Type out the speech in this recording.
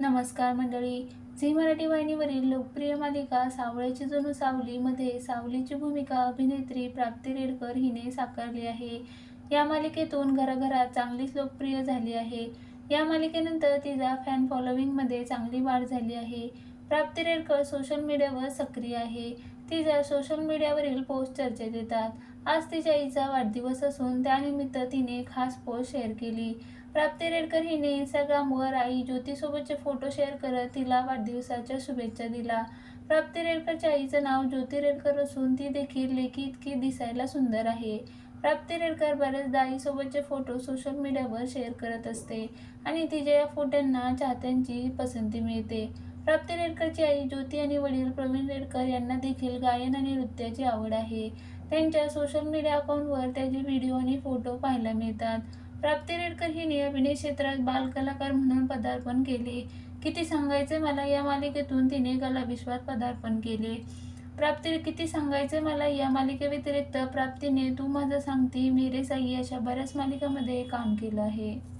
नमस्कार मंडळी. झी मराठी वाहिनीवरील लोकप्रिय मालिका सावळ्याची जणू सावलीमध्ये सावलीची भूमिका अभिनेत्री प्राप्ती रेडकर हिने साकारली आहे. या मालिकेतून घराघरात चांगलीच लोकप्रिय झाली आहे. या मालिकेनंतर तिचा फॅन फॉलोविंगमध्ये चांगली वाढ झाली आहे. प्राप्ती रेडकर सोशल मीडियावर सक्रिय आहे. तिच्या सोशल मीडियावरील पोस्ट चर्चेत येतात. आज तिच्या आईचा वाढदिवस असून त्यानिमित्त तिने खास पोस्ट शेअर केली. प्राप्ती रेडकर हिने इंस्टाग्रामवर आई ज्योतीसोबतचे फोटो शेअर करत तिला वाढदिवसाच्या शुभेच्छा दिला प्राप्ती रेडकरच्या आईचं नाव ज्योती रेडकर असून ती देखील लेखी इतकी दिसायला सुंदर आहे. प्राप्ती रेडकर बऱ्याचदा आईसोबतचे फोटो सोशल मीडियावर शेअर करत असते आणि तिच्या या फोटोंना चाहत्यांची पसंती मिळते. प्राप्ती रेडकरची आई ज्योती आणि वडील प्रवीण रेडकर यांना देखील गायन आणि नृत्याची आवड आहे. त्यांच्या सोशल मीडिया अकाउंटवर त्याचे व्हिडिओ आणि फोटो पाहायला मिळतात. प्राप्ती रेडकर हिने अभिनय क्षेत्रात बालकलाकार म्हणून पदार्पण केले. किती सांगायचे मला या मालिकेतून तिने कलाविश्वात पदार्पण केले. प्राप्ती किती सांगायचे मला या मालिकेव्यतिरिक्त प्राप्तीने तू माझं सांगती मेरे साई अशा बऱ्याच मालिकांमध्ये काम केलं आहे.